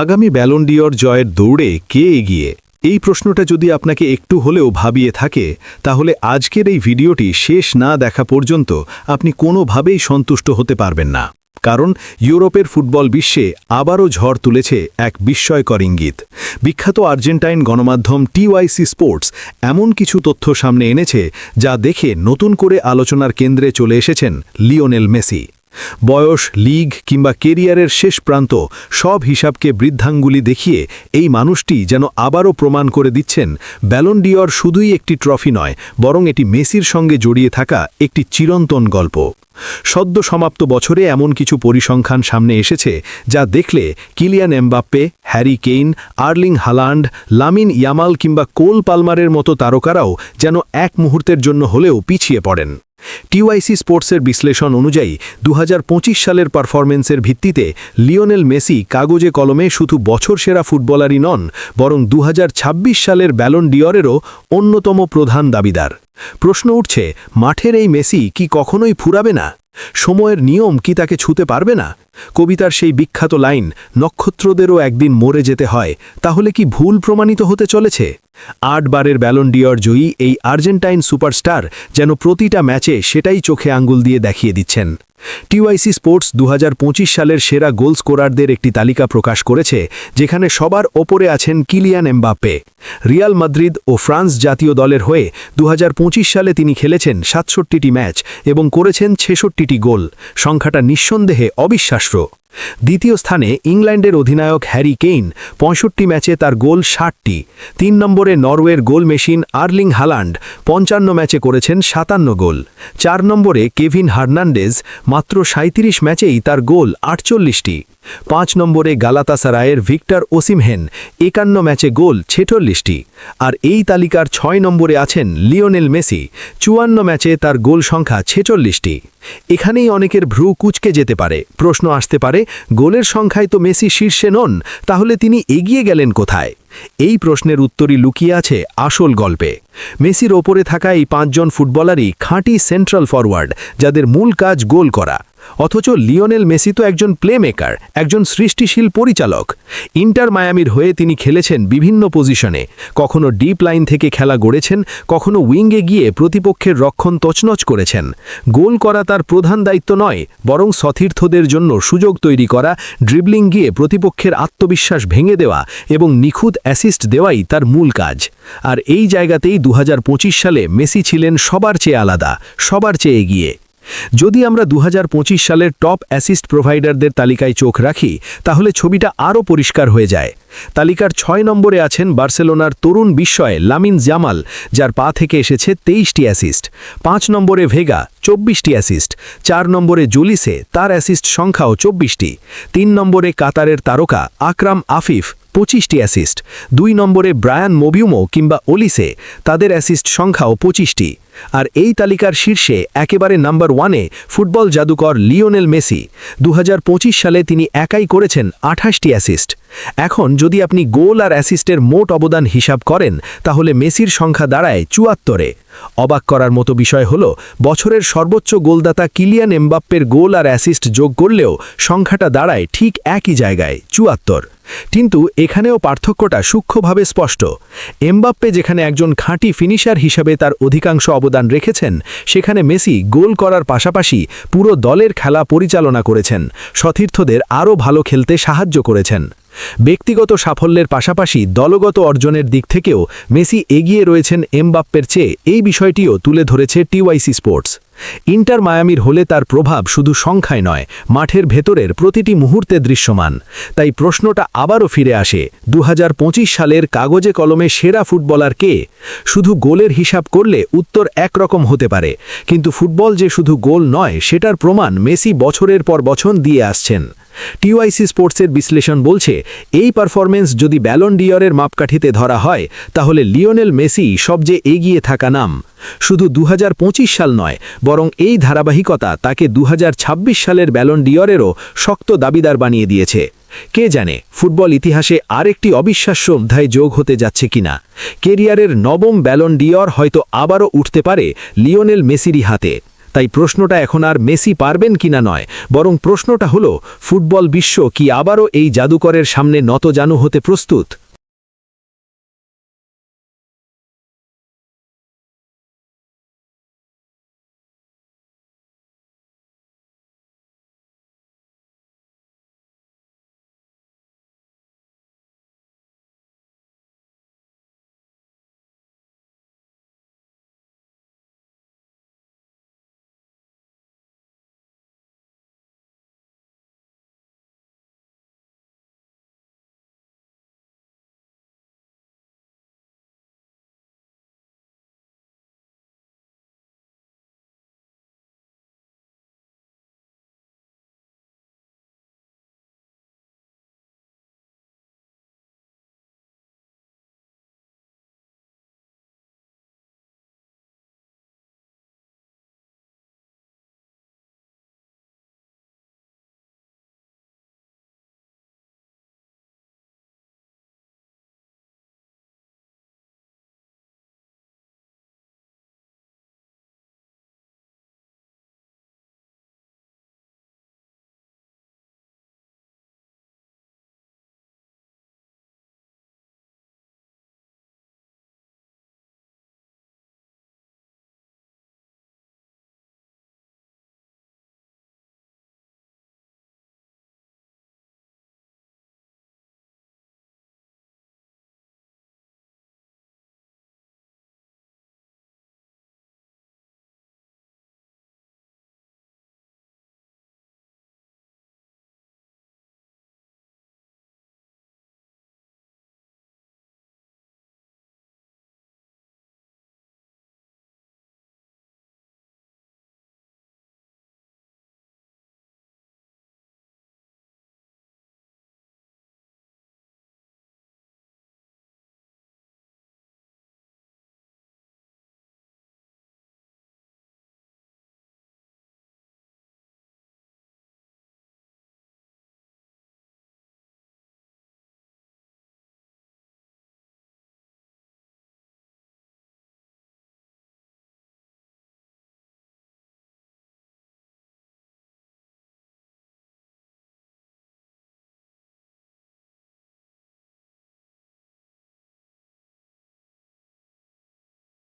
আগামী ব্যালন্ডিয়র জয়ের দৌড়ে কে এগিয়ে? এই প্রশ্নটা যদি আপনাকে একটু হলেও ভাবিয়ে থাকে, তাহলে আজকের এই ভিডিওটি শেষ না দেখা পর্যন্ত আপনি কোনোভাবেই সন্তুষ্ট হতে পারবেন না। কারণ ইউরোপের ফুটবল বিশ্বে আবারও ঝড় তুলেছে এক বিস্ময়কর ইঙ্গিত। বিখ্যাত আর্জেন্টাইন গণমাধ্যম টিওয়াইসি স্পোর্টস এমন কিছু তথ্য সামনে এনেছে যা দেখে নতুন করে আলোচনার কেন্দ্রে চলে এসেছেন লিওনেল মেসি। বয়স, লিগ কিংবা কেরিয়ারের শেষ প্রান্ত সব হিসাবকে বৃদ্ধাঙ্গুলি দেখিয়ে এই মানুষটি যেন আবারও প্রমাণ করে দিচ্ছেন ব্যালন্ডিয়র শুধুই একটি ট্রফি নয়, বরং এটি মেসির সঙ্গে জড়িয়ে থাকা একটি চিরন্তন গল্প। সদ্য সমাপ্ত বছরে এমন কিছু পরিসংখ্যান সামনে এসেছে যা দেখলে Kylian Mbappe, Harry Kane, Erling Haaland, Lamine Yamal কিংবা কোল পালমারের মতো তারকারাও যেন এক মুহূর্তের জন্য হলেও পিছিয়ে পড়েন। টিওয়াইসি স্পোর্টসের বিশ্লেষণ অনুযায়ী দু হাজার পঁচিশ সালের পারফরমেন্সের ভিত্তিতে লিওনেল মেসি কাগজে কলমে শুধু বছর সেরা ফুটবলারই নন, বরং দু হাজার ছাব্বিশ সালের ব্যালন ডিওরেরও অন্যতম প্রধান দাবিদার। প্রশ্ন উঠছে, মাঠের এই মেসি কি কখনোই ফুরাবে না? সময়ের নিয়ম কি তাকে ছুতে পারবে না? কবিতার সেই বিখ্যাত লাইন, নক্ষত্রদেরও একদিন মরে যেতে হয়, তাহলে কি ভুল প্রমাণিত হতে চলেছে? আটবারের ব্যালন্ডিয়র জয়ী এই আর্জেন্টাইন সুপারস্টার যেন প্রতিটা ম্যাচে সেটাই চোখে আঙ্গুল দিয়ে দেখিয়ে দিচ্ছেন। টিওয়াইসি স্পোর্টস দু হাজার পঁচিশ সালের সেরা গোল স্কোরারদের একটি তালিকা প্রকাশ করেছে, যেখানে সবার ওপরে আছেন কিলিয়ান এমবাপ্পে। রিয়াল মাদ্রিদ ও ফ্রান্স জাতীয় দলের হয়ে দুহাজার পঁচিশ সালে তিনি খেলেছেন সাতষট্টিটি ম্যাচ এবং করেছেন ছেষট্টিটি গোল। সংখ্যাটা নিঃসন্দেহে অবিশ্বাস্য। দ্বিতীয় স্থানে ইংল্যান্ডের অধিনায়ক হ্যারি কেইন পঁয়ষট্টি ম্যাচে তার গোল ষাটটি। তিন নম্বরে নরওয়ের গোল মেশিন আর্লিং হালান্ড পঞ্চান্ন ম্যাচে করেছেন সাতান্ন গোল। চার নম্বরে কেভিন হার্নান্ডেজ মাত্র সাঁত্রিশ ম্যাচেই তার গোল আটচল্লিশটি। পাঁচ নম্বরে গালাতাসারায়ের ভিক্টর ওসিমহেন একান্ন ম্যাচে গোল, ছেচল্লিশটি। আর এই তালিকার ছয় নম্বরে আছেন লিওনেল মেসি, চুয়ান্ন ম্যাচে তার গোল সংখ্যা ছেচল্লিশটি। এখানেই অনেকের ভ্রু কুচকে যেতে পারে। প্রশ্ন আসতে পারে, গোলের সংখ্যায় তো মেসি শীর্ষে নন, তাহলে তিনি এগিয়ে গেলেন কোথায়? এই প্রশ্নের উত্তরই লুকিয়ে আছে আসল গল্পে। মেসির ওপরে থাকা এই পাঁচজন ফুটবলারই খাঁটি সেন্ট্রাল ফরওয়ার্ড, যাদের মূল কাজ গোল করা। অথচ লিওনেল মেসি তো একজন প্লেমেকার, একজন সৃষ্টিশীল পরিচালক। ইন্টার মায়ামির হয়ে তিনি খেলেছেন বিভিন্ন পজিশনে। কখনো ডিপ লাইন থেকে খেলা গড়েছেন, কখনো উইঙ্গে গিয়ে প্রতিপক্ষের রক্ষণ তছনছ করেছেন। গোল করা তার প্রধান দায়িত্ব নয়, বরং সতীর্থদের জন্য সুযোগ তৈরি করা, ড্রিবলিং গিয়ে প্রতিপক্ষের আত্মবিশ্বাস ভেঙে দেওয়া এবং নিখুঁত অ্যাসিস্ট দেওয়াই তার মূল কাজ। আর এই জায়গাতেই দু হাজার পঁচিশ সালে মেসি ছিলেন সবার চেয়ে আলাদা, সবার চেয়ে এগিয়ে। যদি আমরা দু হাজার পঁচিশ সালের টপ অ্যাসিস্ট প্রোভাইডারদের তালিকায় চোখ রাখি, তাহলে ছবিটা আরও পরিষ্কার হয়ে যায়। তালিকার ছয় নম্বরে আছেন বার্সেলোনার তরুণ বিস্ময়ে লামিন জামাল, যার পা থেকে এসেছে তেইশটি অ্যাসিস্ট। পাঁচ নম্বরে ভেগা, চব্বিশটি অ্যাসিস্ট। চার নম্বরে জুলিসে, তার অ্যাসিস্ট সংখ্যাও চব্বিশটি। তিন নম্বরে কাতারের তারকা, আকরাম আফিফ। পঁচিশটি অ্যাসিস্ট দুই নম্বরে ব্রায়ান মোবিউমো কিংবা ওলিসে। তাদের অ্যাসিস্ট সংখ্যাও পঁচিশটি। আর এই তালিকার শীর্ষে একেবারে নাম্বার ওয়ানে ফুটবল জাদুকর লিওনেল মেসি। দু হাজার পঁচিশ সালে তিনি একাই করেছেন আঠাশটি অ্যাসিস্ট। এখন যদি আপনি গোল আর অ্যাসিস্টের মোট অবদান হিসাব করেন, তাহলে মেসির সংখ্যা দাঁড়ায় চুয়াত্তরে। অবাক করার মতো বিষয় হল, বছরের সর্বোচ্চ গোলদাতা কিলিয়ান এমবাপ্পের গোল আর অ্যাসিস্ট যোগ করলেও সংখ্যাটা দাঁড়ায় ঠিক একই জায়গায়, চুয়াত্তর। কিন্তু এখানেও পার্থক্যটা সূক্ষ্মভাবে স্পষ্ট। এমবাপ্পে যেখানে একজন খাঁটি ফিনিশার হিসাবে তার অধিকাংশ অবদান রেখেছেন, সেখানে মেসি গোল করার পাশাপাশি পুরো দলের খেলা পরিচালনা করেছেন, সতীর্থদের আরও ভালো খেলতে সাহায্য করেছেন। ব্যক্তিগত সাফল্যের পাশাপাশি দলগত অর্জনের দিক থেকেও মেসি এগিয়ে রয়েছেন এমবাপ্পের চেয়ে, এই বিষয়টিও তুলে ধরেছে টিওয়াইসি স্পোর্টস। ইন্টার মায়ামির হলে তার প্রভাব শুধু সংখ্যায় নয়, মাঠের ভেতরের প্রতিটি মুহূর্তে দৃশ্যমান। তাই প্রশ্নটা আবারও ফিরে আসে দু হাজার পঁচিশ সালের কাগজে কলমে সেরা ফুটবলার কে? শুধু গোলের হিসাব করলে উত্তর একরকম হতে পারে, কিন্তু ফুটবল যে শুধু গোল নয়, সেটার প্রমাণ মেসি বছরের পর বছর দিয়ে আসছেন। টিওয়াইসি স্পোর্টসের বিশ্লেষণ বলছে, এই পারফরমেন্স যদি ব্যালন ডিয়রের মাপকাঠিতে ধরা হয়, তাহলে লিওনেল মেসি সবচেয়ে এগিয়ে থাকা নাম। শুধু দু হাজার পঁচিশ সাল নয়, বরং এই ধারাবাহিকতা তাকে দু হাজার ছাব্বিশ সালের ব্যালন ডিয়রেরও শক্ত দাবিদার বানিয়ে দিয়েছে। কে জানে ফুটবল ইতিহাসে আরেকটি অবিশ্বাস্য অধ্যায় যোগ হতে যাচ্ছে কিনা? কেরিয়ারের নবম ব্যালন ডিয়র হয়তো আবারও উঠতে পারে লিওনেল মেসিরি হাতে। তাই প্রশ্নটা এখন আর মেসি পারবেন কিনা নয়, বরং প্রশ্নটা হলো, ফুটবল বিশ্ব কি আবারও এই জাদুকরের সামনে নতজানু হতে প্রস্তুত?